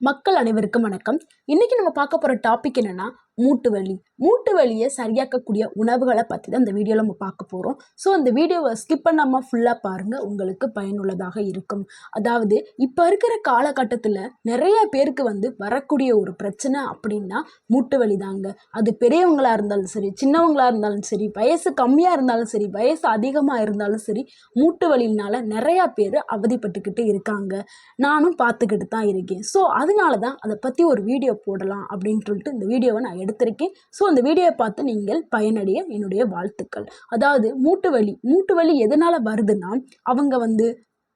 மக்கள் அனைவருக்கும் வணக்கம். இன்னைக்கு நம்ம பார்க்க போகிற டாபிக் என்னன்னா மூட்டு வலி. மூட்டு வலியை சரியாக்கக்கூடிய உணவுகளை பற்றி தான் இந்த வீடியோவில் நம்ம பார்க்க போகிறோம் ஸோ அந்த வீடியோவை ஸ்கிப் பண்ணாமல் ஃபுல்லாக பாருங்கள் உங்களுக்கு பயனுள்ளதாக இருக்கும். அதாவது இப்போ இருக்கிற காலகட்டத்தில் நிறைய பேருக்கு வந்து வரக்கூடிய ஒரு பிரச்சனை அப்படின்னா மூட்டு வலி தாங்க. அது பெரியவங்களாக இருந்தாலும் சரி சின்னவங்களாக இருந்தாலும் சரி வயசு கம்மியாக இருந்தாலும் சரி வயசு அதிகமாக இருந்தாலும் சரி மூட்டு வலியினால நிறையா பேர் அவதிப்பட்டுக்கிட்டு இருக்காங்க. நானும் பார்த்துக்கிட்டு தான் இருக்கேன். ஸோ அதனால தான் அதை பற்றி ஒரு வீடியோ போடலாம் அப்படின்னு சொல்லிட்டு இந்த வீடியோவை நான் எடுத்திருக்கேன். ஸோ அந்த வீடியோவை பார்த்து நீங்கள் பயனடைய என்னுடைய வாழ்த்துக்கள். அதாவது மூட்டு வலி. மூட்டு வலி எதனால் வருதுன்னா அவங்க வந்து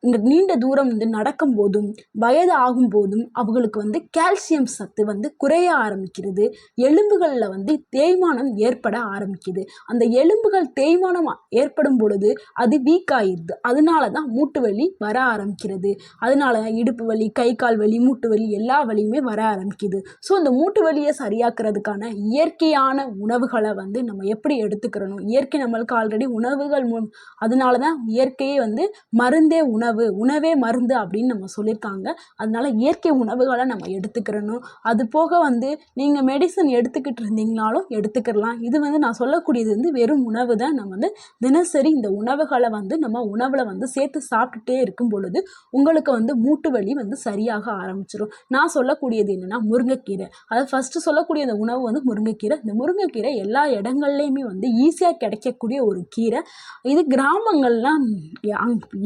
நீண்ட தூரம் வந்து நடக்கும் போதும் வயது ஆகும் போதும் அவங்களுக்கு வந்து கால்சியம் சத்து வந்து குறைய ஆரம்பிக்கிறது. எலும்புகளில் வந்து தேய்மானம் ஏற்பட ஆரம்பிக்குது. அந்த எலும்புகள் தேய்மானம் ஏற்படும் பொழுது அது வீக் ஆயிடுது. அதனால தான் மூட்டு வலி வர ஆரம்பிக்கிறது. அதனால தான் இடுப்பு வலி கை கால் வலி மூட்டு வலி எல்லா வலியுமே வர ஆரம்பிக்குது. ஸோ அந்த மூட்டு வலியை சரியாக்குறதுக்கான இயற்கையான உணவுகளை வந்து நம்ம எப்படி எடுத்துக்கிறணும்? இயற்கை நம்மளுக்கு ஆல்ரெடி உணவுகள் மூ அதனால தான் இயற்கையே வந்து மருந்தே உணவு உணவே மருந்து அப்படின்னு நம்ம சொல்லியிருக்காங்க. அதனால இயற்கை உணவுகளை நம்ம எடுத்துக்கிறணும். அது போக வந்து நீங்கள் மெடிசன் எடுத்துக்கிட்டு இருந்தீங்கனாலும் எடுத்துக்கிறலாம் இது வந்து நான் சொல்லக்கூடியது வந்து வெறும் உணவு தான். நம்ம வந்து தினசரி இந்த உணவுகளை வந்து நம்ம உணவில் வந்து சேர்த்து சாப்பிட்டுட்டே இருக்கும் பொழுது உங்களுக்கு வந்து மூட்டு வலி வந்து சரியாக ஆரம்பிச்சிடும் நான் சொல்லக்கூடியது என்னென்னா முருங்கைக்கீரை. அதாவது ஃபஸ்ட்டு சொல்லக்கூடிய அந்த உணவு வந்து முருங்கைக்கீரை. இந்த முருங்கைக்கீரை எல்லா இடங்கள்லையுமே வந்து ஈஸியாக கிடைக்கக்கூடிய ஒரு கீரை. இது கிராமங்கள்லாம்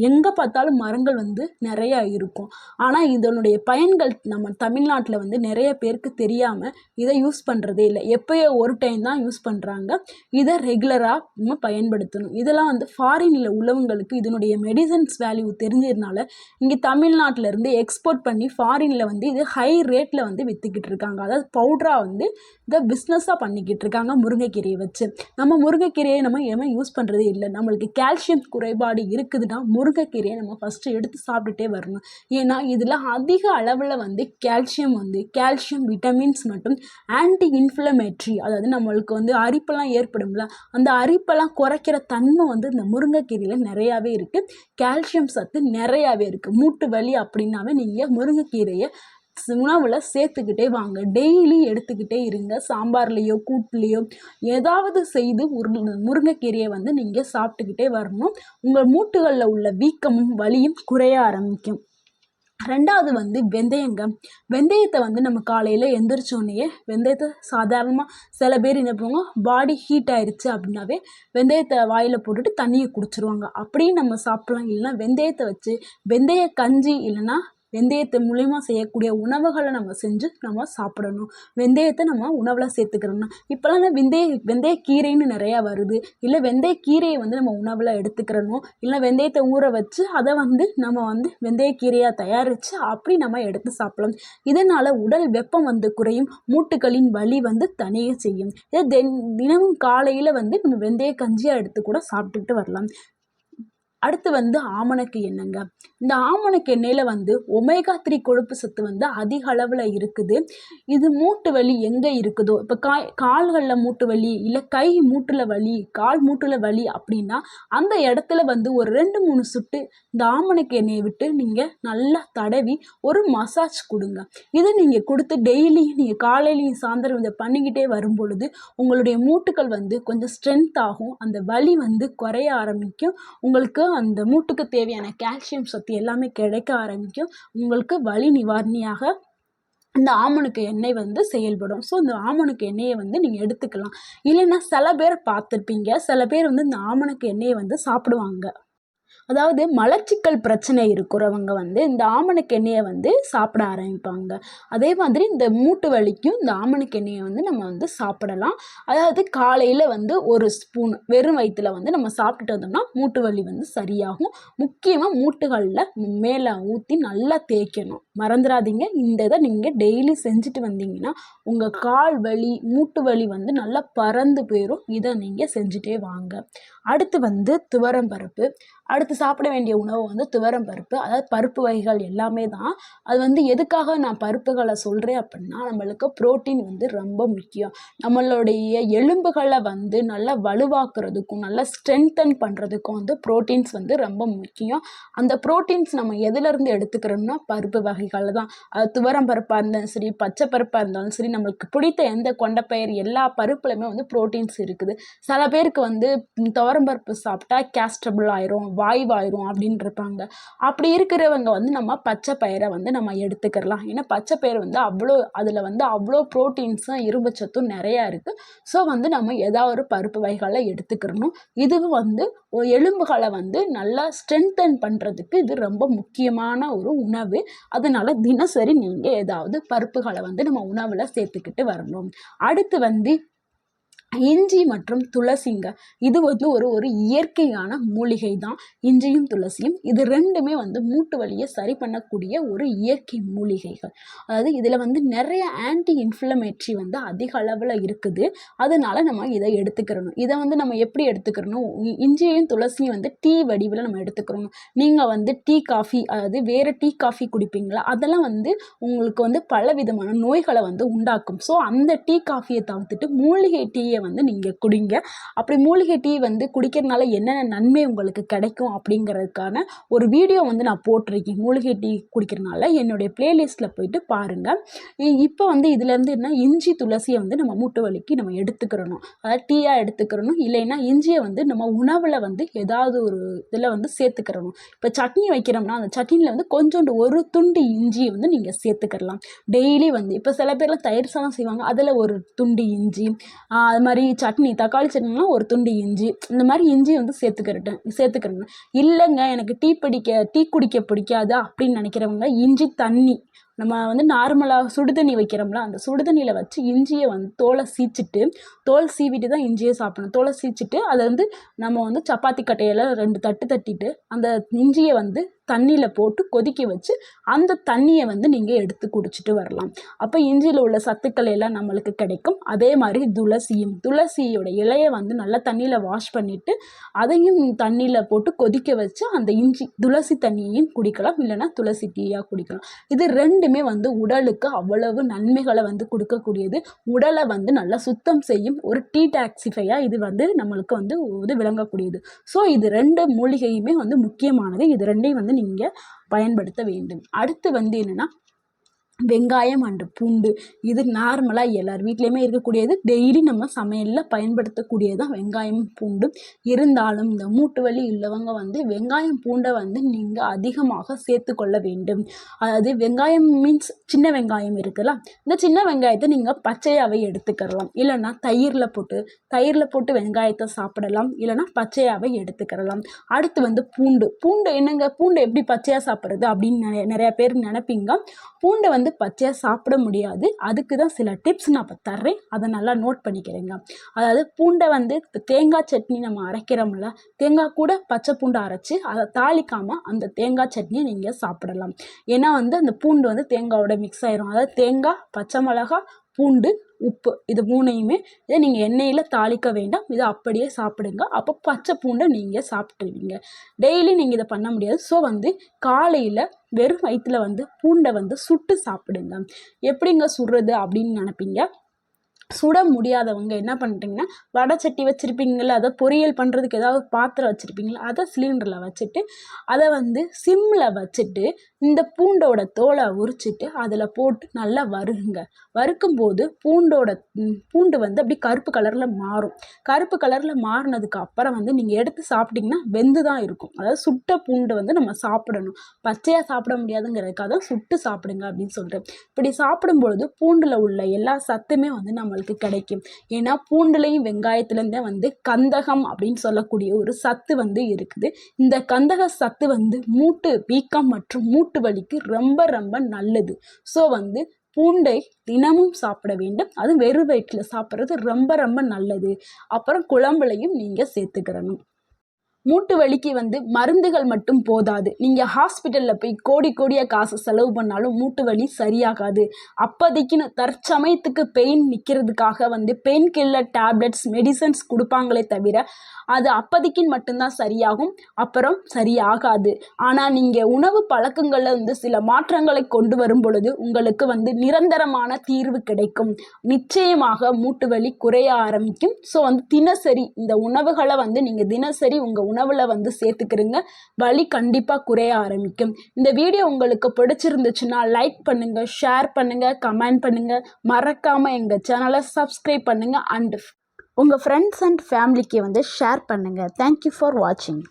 எங்கே பார்த்தாலும் மரங்கள் வந்து நிறையா இருக்கும். ஆனால் இதனுடைய பயன்கள் நம்ம தமிழ்நாட்டில் வந்து நிறைய பேருக்கு தெரியாமல் இதை யூஸ் பண்ணுறதே இல்லை. எப்போயோ ஒரு டைம் தான் யூஸ் பண்ணுறாங்க இதை ரெகுலராக நம்ம பயன்படுத்தணும். இதெல்லாம் வந்து ஃபாரினில் உள்ளவங்களுக்கு இதனுடைய மெடிசன்ஸ் வேல்யூ தெரிஞ்சதுனால இங்கே தமிழ்நாட்டில் இருந்து எக்ஸ்போர்ட் பண்ணி ஃபாரினில் வந்து இது ஹை ரேட்டில் வந்து விற்றுக்கிட்டு இருக்காங்க. அதாவது பவுட்ராக வந்து இதை பிஸ்னஸாக பண்ணிக்கிட்டு இருக்காங்க முருங்கைக்கீரையை வச்சு. நம்ம முருங்கைக்கீரையை நம்ம ஏமா யூஸ் பண்ணுறதே இல்லை. நம்மளுக்கு கால்சியம் குறைபாடு இருக்குதுன்னா முருங்கைக்கீரையை நம்ம ஃபஸ்ட்டு எடுத்து சாப்பிட்டுட்டே வரணும். ஏன்னா இதில் அதிக அளவில் வந்து கால்சியம் வந்து கால்சியம் விட்டமின்ஸ் மற்றும் ஆன்டி இன்ஃப்ளமேட்ரி அதாவது நம்மளுக்கு வந்து அரிப்பெல்லாம் ஏற்படும்ல அந்த அரிப்பெல்லாம் குறைக்கிற தன்மை வந்து இந்த முருங்கைக்கீரையில் நிறையாவே இருக்குது கால்சியம் சத்து நிறையாவே இருக்குது மூட்டு வலி அப்படின்னாவே நீங்கள் முருங்கைக்கீரையை உணவில் சேர்த்துக்கிட்டே வாங்க. டெய்லி எடுத்துக்கிட்டே இருங்க. சாம்பார்லேயோ கூட்டுலேயோ ஏதாவது செய்து உரு முருங்கைக்கீரையை வந்து நீங்கள் சாப்பிட்டுக்கிட்டே வரணும். உங்கள் மூட்டுகளில் உள்ள வீக்கமும் வலியும் குறைய ஆரம்பிக்கும். ரெண்டாவது வந்து வெந்தயங்க வெந்தயத்தை வந்து நம்ம காலையில் எந்திரிச்சோடனேயே வெந்தயத்தை சாதாரணமாக சில பேர் என்ன பண்ணுவாங்க பாடி ஹீட் ஆயிடுச்சு அப்படின்னாவே வெந்தயத்தை வாயில் போட்டுட்டு தண்ணியை குடிச்சிருவாங்க. அப்படியும் நம்ம சாப்பிட்லாம். இல்லைன்னா வெந்தயத்தை வச்சு வெந்தய கஞ்சி இல்லைன்னா வெந்தயத்தை மூலிமா செய்யக்கூடிய உணவுகளை நம்ம செஞ்சு நம்ம சாப்பிடணும். வெந்தயத்தை நம்ம உணவில் சேர்த்துக்கிறோம்னா இப்போல்லாம் வெந்தய வெந்தயக்கீரைன்னு நிறையா வருது. இல்லை வெந்தயக்கீரையை வந்து நம்ம உணவில் எடுத்துக்கிறணும் இல்லை வெந்தயத்தை ஊற வச்சு அதை வந்து நம்ம வந்து வெந்தயக்கீரையாக தயாரித்து அப்படி நம்ம எடுத்து சாப்பிடலாம். இதனால் உடல் வெப்பம் வந்து குறையும் மூட்டுகளின் வலி வந்து தனியே செய்யும். இதை தென் தினமும் காலையில் வந்து நம்ம வெந்தய கஞ்சியாக எடுத்து கூட சாப்பிட்டுட்டு வரலாம். அடுத்து வந்து ஆமணக்கு எண்ணெய்ங்க. இந்த ஆமணக்கு எண்ணெயில் வந்து ஒமேகா த்ரீ கொழுப்பு சத்து வந்து அதிக அளவில் இருக்குது. இது மூட்டு வலி எங்கே இருக்குதோ இப்போ காய் கால்களில் மூட்டு வலி இல்லை கை மூட்டில் வலி கால் மூட்டில் வலி அப்படின்னா அந்த இடத்துல வந்து ஒரு ரெண்டு மூணு சுட்டு இந்த ஆமணக்கு எண்ணெயை விட்டு நீங்கள் நல்லா தடவி ஒரு மசாஜ் கொடுங்க. இதை நீங்கள் கொடுத்து டெய்லியும் நீங்கள் காலையிலையும் சாயந்தரம் இதை பண்ணிக்கிட்டே வரும் பொழுது உங்களுடைய மூட்டுகள் வந்து கொஞ்சம் ஸ்ட்ரென்த் ஆகும் அந்த வலி வந்து குறைய ஆரம்பிக்கும். உங்களுக்கு அந்த மூட்டுக்கு தேவையான கால்சியம் சத்து எல்லாமே கிடைக்க ஆரம்பிக்கும். உங்களுக்கு வலி நிவாரணியாக இந்த ஆமணுக்கு எண்ணெய் வந்து செயல்படும். ஸோ இந்த ஆமணுக்கு எண்ணெயை வந்து நீங்கள் எடுத்துக்கலாம். இல்லைன்னா சில பேர் பார்த்துருப்பீங்க. சில பேர் வந்து இந்த ஆமணுக்கு எண்ணெயை வந்து சாப்பிடுவாங்க. அதாவது மலச்சிக்கல் பிரச்சனை இருக்கிறவங்க வந்து இந்த ஆமணக்கு எண்ணெயை வந்து சாப்பிட ஆரம்பிப்பாங்க. அதே மாதிரி இந்த மூட்டு வலிக்கும் இந்த ஆமணக்கு எண்ணெயை வந்து நம்ம வந்து சாப்பிடலாம். அதாவது காலையில் வந்து ஒரு ஸ்பூன் வெறும் வயிற்றுல வந்து நம்ம சாப்பிட்டுட்டு வந்தோம்னா மூட்டு வலி வந்து சரியாகும். முக்கியமாக மூட்டுகளில் மேலே ஊற்றி நல்லா தேய்க்கணும். மறந்துடாதீங்க. இந்த இதை நீங்கள் டெய்லி செஞ்சுட்டு வந்தீங்கன்னா உங்கள் கால் வலி மூட்டு வலி வந்து நல்லா பறந்து போயிடும் இதை நீங்கள் செஞ்சுட்டே வாங்க. அடுத்து வந்து துவரம் பருப்பு. அடுத்து சாப்பிட வேண்டிய உணவு வந்து துவரம் பருப்பு. அதாவது பருப்பு வகைகள் எல்லாமே தான். அது வந்து எதுக்காக நான் பருப்புகளை சொல்கிறேன் அப்படின்னா நம்மளுக்கு புரோட்டீன் வந்து ரொம்ப முக்கியம். நம்மளுடைய எலும்புகளை வந்து நல்லா வலுவாக்குறதுக்கும் நல்லா ஸ்ட்ரென்தன் பண்ணுறதுக்கும் வந்து ப்ரோட்டீன்ஸ் வந்து ரொம்ப முக்கியம். அந்த ப்ரோட்டீன்ஸ் நம்ம எதுலேருந்து எடுத்துக்கிறோம்னா பருப்பு வகைகள் தான். அது துவரம் பருப்பாக இருந்தாலும் சரி பச்சை பருப்பாக இருந்தாலும் சரி நம்மளுக்கு பிடித்த எந்த கொண்டப்பயிர் எல்லா பருப்புலையுமே வந்து ப்ரோட்டீன்ஸ் இருக்குது. சில பேருக்கு வந்து துவரம் பருப்பு சாப்பிட்டா கேஸ்டபிள் ஆயிரும் வாய்வாயிரும் அப்படின்னு இருப்பாங்க அப்படி இருக்கிறவங்க வந்து நம்ம பச்சை பயிரை வந்து நம்ம எடுத்துக்கிறலாம். ஏன்னா பச்சை பயிர் வந்து அவ்வளோ அதில் வந்து அவ்வளோ ப்ரோட்டீன்ஸும் இரும்புச்சத்தும் நிறையா இருக்குது ஸோ வந்து நம்ம ஏதாவது ஒரு பருப்பு வகைகளை எடுத்துக்கிறணும். இதுவும் வந்து எலும்புகளை வந்து நல்லா ஸ்ட்ரென்தன் பண்ணுறதுக்கு இது ரொம்ப முக்கியமான ஒரு உணவு. அதனால தினசரி நீங்கள் ஏதாவது பருப்புகளை வந்து நம்ம உணவில் சேர்த்துக்கிட்டு வரணும். அடுத்து வந்து இஞ்சி மற்றும் துளசிங்க. இது வந்து ஒரு ஒரு இயற்கையான மூலிகை தான் இஞ்சியும் துளசியும். இது ரெண்டுமே வந்து மூட்டு வலியை சரி பண்ணக்கூடிய ஒரு இயற்கை மூலிகைகள். அதாவது இதில் வந்து நிறைய ஆன்டி இன்ஃப்ளமேட்ரி வந்து அதிக அளவில் இருக்குது. அதனால நம்ம இதை எடுத்துக்கிறணும். இதை வந்து நம்ம எப்படி எடுத்துக்கிறணும்? இஞ்சியையும் துளசியும் வந்து டீ வடிவில் நம்ம எடுத்துக்கிறணும். நீங்கள் வந்து டீ காஃபி அதாவது வேறு டீ காஃபி குடிப்பீங்களா? அதெல்லாம் வந்து உங்களுக்கு வந்து பல விதமான நோய்களை வந்து உண்டாக்கும். ஸோ அந்த டீ காஃபியை தவிர்த்துட்டு மூலிகை டீயை வந்து நீங்கள் குடிங்க. அப்படி மூலிகை டீ வந்து குடிக்கிறதுனால என்னென்ன நன்மை உங்களுக்கு கிடைக்கும் அப்படிங்கிறதுக்கான ஒரு வீடியோ வந்து நான் போட்டிருக்கேன். மூலிகை டீ குடிக்கிறனால என்னுடைய பிளேலிஸ்ட்டில் போயிட்டு பாருங்கள் இப்போ வந்து இதுலேருந்து என்ன இஞ்சி துளசியை வந்து நம்ம மூட்டு வலிக்கு நம்ம எடுத்துக்கிறணும். அதாவது டீயாக எடுத்துக்கிறணும். இல்லைன்னா இஞ்சியை வந்து நம்ம உணவில் வந்து ஏதாவது ஒரு இதில் வந்து சேர்த்துக்கிறணும். இப்போ சட்னி வைக்கிறோம்னா அந்த சட்னியில் வந்து கொஞ்சோண்டு ஒரு துண்டு இஞ்சியை வந்து நீங்கள் சேர்த்துக்கிறலாம் டெய்லி வந்து இப்போ சில பேர்லாம் தயிர் சாதம் செய்வாங்க. அதில் ஒரு துண்டு இஞ்சி அது மாதிரி சட்னி தக்காளி சட்னினா ஒரு துண்டு இஞ்சி. இந்த மாதிரி இஞ்சி வந்து சேர்த்துக்கிறட்டேன் சேர்த்துக்கிறேன் இல்லைங்க எனக்கு டீ பிடிக்க டீ குடிக்க பிடிக்காது அப்படின்னு நினைக்கிறவங்க இஞ்சி தண்ணி நம்ம வந்து நார்மலாக சுடுதண்ணி வைக்கிறோம்ல அந்த சுடுதண்ணியில் வச்சு இஞ்சியை வந்து தோலை சீச்சிட்டு தோல் சீவிட்டு தான் இஞ்சியை சாப்பிடணும். தோலை சீச்சிட்டு அதை வந்து நம்ம வந்து சப்பாத்தி கட்டையில் ரெண்டு தட்டு தட்டிட்டு அந்த இஞ்சியை வந்து தண்ணியில் போட்டு கொதிக்க வச்சு அந்த தண்ணியை வந்து நீங்கள் எடுத்து குடிச்சிட்டு வரலாம். அப்போ இஞ்சியில் உள்ள சத்துக்கள் எல்லாம் நம்மளுக்கு கிடைக்கும். அதே மாதிரி துளசியும் துளசியோட இலையை வந்து நல்லா தண்ணியில் வாஷ் பண்ணிவிட்டு அதையும் தண்ணியில் போட்டு கொதிக்க வச்சு அந்த இஞ்சி துளசி தண்ணியையும் குடிக்கலாம். இல்லைன்னா துளசி டீயாக குடிக்கலாம். இது ரெண்டுமே வந்து உடலுக்கு அவ்வளவு நன்மைகளை வந்து கொடுக்கக்கூடியது. உடலை வந்து நல்லா சுத்தம் செய்யும் ஒரு டீ டாக்ஸிஃபையாக இது வந்து நம்மளுக்கு வந்து இது விளங்கக்கூடியது. ஸோ இது ரெண்டு மூலிகையுமே வந்து முக்கியமானது. இது ரெண்டையும் வந்து நீங்கள் பயன்படுத்த வேண்டும். அடுத்து வந்து என்னென்னா வெங்காயம் அண்டு பூண்டு. இது நார்மலாக எல்லார் வீட்லேயுமே இருக்கக்கூடியது. டெய்லி நம்ம சமையலில் பயன்படுத்தக்கூடியது தான் வெங்காயம் பூண்டு. இருந்தாலும் இந்த மூட்டு வலி உள்ளவங்க வந்து வெங்காயம் பூண்டை வந்து நீங்கள் அதிகமாக சேர்த்துக்கொள்ள வேண்டும். அதாவது வெங்காயம் மீன்ஸ் சின்ன வெங்காயம் இருக்குல்ல இந்த சின்ன வெங்காயத்தை நீங்கள் பச்சையாகவே எடுத்துக்கிறலாம் இல்லைன்னா தயிரில் போட்டு தயிரில் போட்டு வெங்காயத்தை சாப்பிடலாம். இல்லைன்னா பச்சையாகவே எடுத்துக்கிறலாம் அடுத்து வந்து பூண்டு. பூண்டு என்னங்க? பூண்டு எப்படி பச்சையாக சாப்பிட்றது அப்படின்னு நிறைய நிறையா பேர் நினைப்பீங்க. பூண்டை வந்து பச்சையாக சாப்பிட முடியாது. அதுக்கு தான் சில டிப்ஸ் நான் இப்போ தர்றேன். அதை நல்லா நோட் பண்ணிக்கிறேங்க. அதாவது பூண்டை வந்து தேங்காய் சட்னி நம்ம அரைக்கிறோம்ல தேங்காய் கூட பச்சை பூண்டை அரைச்சி அதை தாளிக்காமல் அந்த தேங்காய் சட்னியை நீங்கள் சாப்பிடலாம். ஏன்னா வந்து அந்த பூண்டு வந்து தேங்காயோட மிக்ஸ் ஆயிரும். அதாவது தேங்காய் பச்சை மிளகா பூண்டு உப்பு இது மூணையுமே இதை நீங்கள் எண்ணெயில் தாளிக்க வேண்டாம். இதை அப்படியே சாப்பிடுங்க. அப்போ பச்சை பூண்டை நீங்கள் சாப்பிட்ருவீங்க டெய்லி நீங்கள் இதை பண்ண முடியாது. ஸோ வந்து காலையில் வெறும் வயிற்றுல வந்து பூண்டை வந்து சுட்டு சாப்பிடுங்க. எப்படிங்க சுடுறது அப்படின்னு நினைப்பீங்க? சுட முடியாதவங்க என்ன பண்ணுறீங்கன்னா வடை சட்டி வச்சுருப்பீங்களா அதை பொரியல் பண்ணுறதுக்கு ஏதாவது பாத்திரம் வச்சுருப்பீங்களா அதை சிலிண்டரில் வச்சுட்டு அதை வந்து சிம்மில் வச்சுட்டு இந்த பூண்டோட தோலை உரிச்சிட்டு அதில் போட்டு நல்லா வறுங்க. வறுக்கும்போது பூண்டோட பூண்டு வந்து அப்படி கருப்பு கலரில் மாறும். கருப்பு கலரில் மாறினதுக்கு அப்புறம் வந்து நீங்கள் எடுத்து சாப்பிட்டிங்கன்னா வெந்து தான் இருக்கும். அதாவது சுட்ட பூண்டு வந்து நம்ம சாப்பிடணும். பச்சையாக சாப்பிட முடியாதுங்கிறதுக்காக தான் சுட்டு சாப்பிடுங்க அப்படின்னு சொல்கிறேன் இப்படி சாப்பிடும் பொழுது பூண்டில் உள்ள எல்லா சத்துமே வந்து நம்மளுக்கு கிடைக்கும். ஏன்னா பூண்டுலையும் வெங்காயத்துலேருந்தே வந்து கந்தகம் அப்படின்னு சொல்லக்கூடிய ஒரு சத்து வந்து இருக்குது. இந்த கந்தக சத்து வந்து மூட்டு வீக்கம் மற்றும் மூட்டு மூட்டு வலிக்கு ரொம்ப ரொம்ப நல்லது. ஸோ வந்து பூண்டை தினமும் சாப்பிட வேண்டும். அதுவும் வெறும் வயிற்றில் சாப்பிட்றது ரொம்ப ரொம்ப நல்லது. அப்புறம் குழம்புலையும் நீங்கள் சேர்த்துக்கிறணும் மூட்டு வலிக்கு வந்து மருந்துகள் மட்டும் போதாது. நீங்கள் ஹாஸ்பிட்டலில் போய் கோடி கோடியாக காசு செலவு பண்ணாலும் மூட்டு வலி சரியாகாது. அப்போதைக்குன்னு தற்சமயத்துக்கு பெயின் நிற்கிறதுக்காக வந்து பெயின் கில்லர் டேப்லெட்ஸ் மெடிசன்ஸ் கொடுப்பாங்களே தவிர அது அப்போதைக்குன்னு மட்டும்தான் சரியாகும். அப்புறம் சரியாகாது. ஆனால் நீங்கள் உணவு பழக்கங்களில் வந்து சில மாற்றங்களை கொண்டு வரும் பொழுது உங்களுக்கு வந்து நிரந்தரமான தீர்வு கிடைக்கும். நிச்சயமாக மூட்டு வலி குறைய ஆரம்பிக்கும். ஸோ வந்து தினசரி இந்த உணவுகளை வந்து நீங்கள் தினசரி உங்கள் உணவில் வந்து சேர்த்துக்கிறீங்க. வலி கண்டிப்பாக குறைய ஆரம்பிக்கும். இந்த வீடியோ உங்களுக்கு பிடிச்சிருந்துச்சுன்னா லைக் பண்ணுங்கள் ஷேர் பண்ணுங்கள் கமெண்ட் பண்ணுங்கள் மறக்காமல் எங்கள் சேனலை சப்ஸ்கிரைப் பண்ணுங்கள் அண்ட் உங்கள் ஃப்ரெண்ட்ஸ் அண்ட் ஃபேமிலிக்கு வந்து ஷேர் பண்ணுங்கள் தேங்க்யூ ஃபார் வாட்சிங்